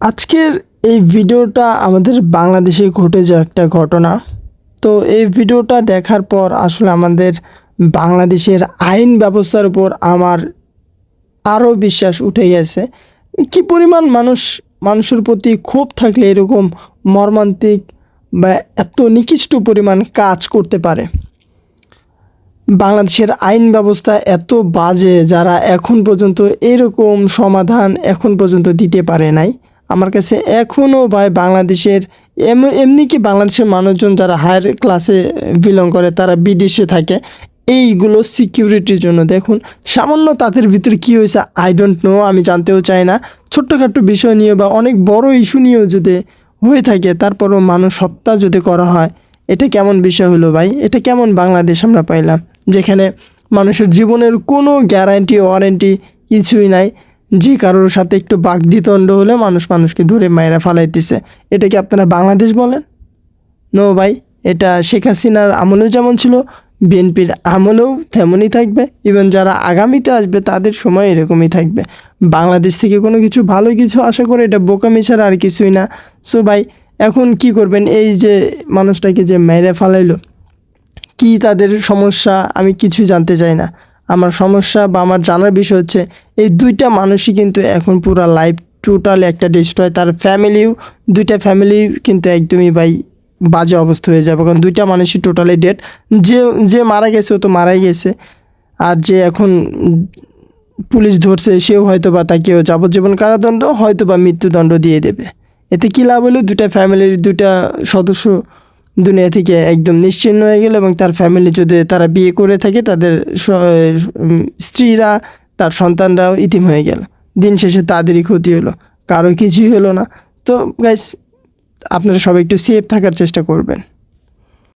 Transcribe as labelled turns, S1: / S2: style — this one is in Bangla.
S1: আজকের এই ভিডিওটা আমাদের বাংলাদেশে ঘটে যাওয়া একটা ঘটনা। তো এই ভিডিওটা দেখার পর আসলে আমাদের বাংলাদেশের আইন ব্যবস্থার উপর আমার আরও বিশ্বাস উঠে গেছে। কি পরিমাণ মানুষ, মানুষের প্রতি ক্ষোভ থাকলে এরকম মর্মান্তিক বা এত নিকৃষ্ট পরিমাণ কাজ করতে পারে? বাংলাদেশের আইন ব্যবস্থা এত বাজে যারা এখন পর্যন্ত এরকম সমাধান এখন পর্যন্ত দিতে পারে নাই। আমার কাছে এখনও ভাই বাংলাদেশের এম- এমনি কি বাংলাদেশের মানুষজন যারা হায়ার ক্লাসে বিলং করে, তারা বিদেশে থাকে, এইগুলো সিকিউরিটির জন্য। দেখুন, সামান্য তাদের ভিতরে কী হয়েছে আই ডোন্ট নো আমি জানতেও চাই না। ছোট্টখাট্টো বিষয় নিয়ে বা অনেক বড় ইস্যু নিয়েও যদি হয়ে থাকে, তারপরও মানুষ হত্যা যদি করা হয়, এটা কেমন বিষয় হলো ভাই? এটা কেমন বাংলাদেশ আমরা পাইলাম? যেখানে মানুষের জীবনের কোনো গ্যারান্টি ওয়ারেন্টি কিছুই নাই। যে কারোর সাথে একটু বাগদিতণ্ড হলে মানুষ মানুষকে ধরে মায়েরা ফালাইতেছে। এটা কি আপনারা বাংলাদেশ বলেন? নো ভাই, এটা শেখ হাসিনার আমলেও যেমন ছিল, বিএনপির আমলেও তেমনই থাকবে। ইভেন যারা আগামীতে আসবে, তাদের সময় এরকমই থাকবে। বাংলাদেশ থেকে কোনো কিছু, ভালো কিছু আশা করে এটা বোকামি ছাড়া আর কিছুই না। সো ভাই, এখন কি করবেন? এই যে মানুষটাকে যে মেরে ফালাইলো, কি তাদের সমস্যা? আমি কিছু জানতে চাই না। আমার সমস্যা বা আমার জানার বিষয় হচ্ছে এই দুইটা মানুষই কিন্তু এখন পুরো লাইফ টোটাল একটা ডিস্ট্রয় তার ফ্যামিলিও দুইটা ফ্যামিলি কিন্তু একদমই ভাই বাজে অবস্থা হয়ে যাবে। কারণ দুইটা মানুষই টোটালি ডেড যে যে মারা গেছে ও তো মারাই গেছে। আর যে এখন পুলিশ ধরছে, সেও হয়তো বা তাকেও যাবজ্জীবন কারাদণ্ড হয়তো বা মৃত্যুদণ্ড দিয়ে দেবে। এতে কী লাভ হলো? দুটা ফ্যামিলির দুটা সদস্য দুনিয়া থেকে একদম নিশ্চিন্ন হয়ে গেল এবং তার ফ্যামিলি যদি তারা বিয়ে করে থাকে, তাদের স্ত্রীরা তার সন্তানরাও ইতিম হয়ে গেল। দিন শেষে তাদেরই ক্ষতি হলো। কারও কিছুই হলো না। তো গাইস আপনারা সবাই একটু সেফ থাকার চেষ্টা করবেন।